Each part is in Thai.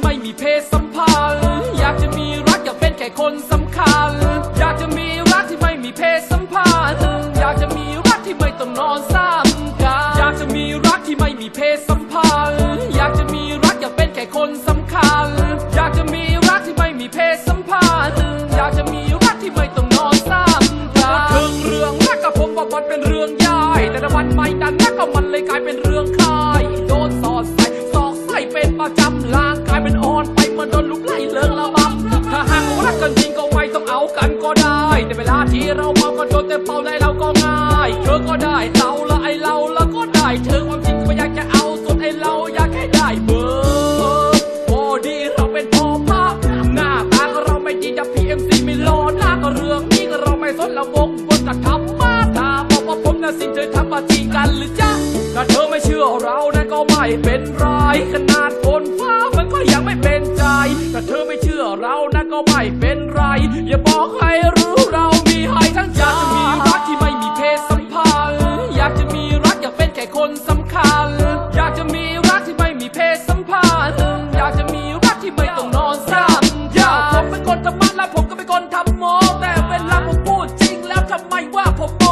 ที่ไม่มีเพศสัมพันธ์ อยากจะมีรักอยากเป็นแค่คนสำคัญ อยากจะมีรักที่ไม่มีเพศสัมพันธ์ อยากจะมีรักที่ไม่ต้องนอนซ้ำกัน อยากจะมีรักที่ไม่มีเพศสัมพันธ์ อยากจะมีรักอยากเป็นแค่คนสำคัญ อยากจะมีรักที่ไม่มีเพศสัม ได้แต่เวลาที่เราเมาก็โดนแต่เป่าในเราก็ง่ายเธอก็ได้เราละไอเราละก็ได้เธอความจริงก็อยากจะเอาส่วนไอเราอยากแค่ได้เบอร์พอดีเราเป็นพ่อพักหน้าตาเราไม่ดีจะพีเอ็มซีไม่รอหน้าก็เรื่องนี้ก็เราไม่สนละวงบนกระทำมาตาบอกว่าผมน่ะสิ่งเธอทำมาจริงกันหรือจ๊ะถ้าเธอไม่เชื่อเรานะก็ไม่เป็นไรขนาดฝนฟ้ามันก็ยังไม่เป็นใจถ้าเธอไม่เชื่อเรานะก็ไม่เป็น อย่าบอกให้รู้เรามีให้ทั้งใจอยากจะมีรักที่ไม่มีเพศสัมพันธ์อยากจะมีรักอยากเป็นแค่คนสำคัญ อยากจะมีรักที่ไม่มีเพศสัมพันธ์อยากจะมีรักที่ไม่ต้องนอนซ้ำอยากผมเป็นคนธรรมะและผมก็เป็นคนทำโมแต่เวลาผมพูดจริงแล้วทำไมว่าผมโม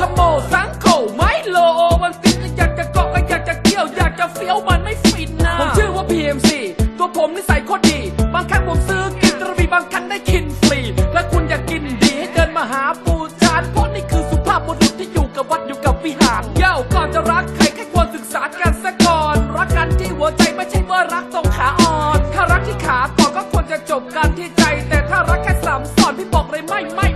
ทำโมสังโขไม่โลมันฟินอยากจะเกาะก็อยากจะเกี่ยว อยากจะเฟี้ยวมันไม่ฟินนะผมชื่อว่า PMC ตัวผมนิสัยโคตรดี บางครั้งผมซื้อกินกระบี่บางครั้งได้กิน ษากันซะก่อน รักกันที่หัวใจไม่ใช่ว่ารักตรงขาอ่อน ถ้ารักที่ขาก่อนก็ควรจะจบกันที่ใจ แต่ถ้ารักแค่สามสอนพี่บอกเลยไม่ไม่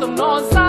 the nonsense.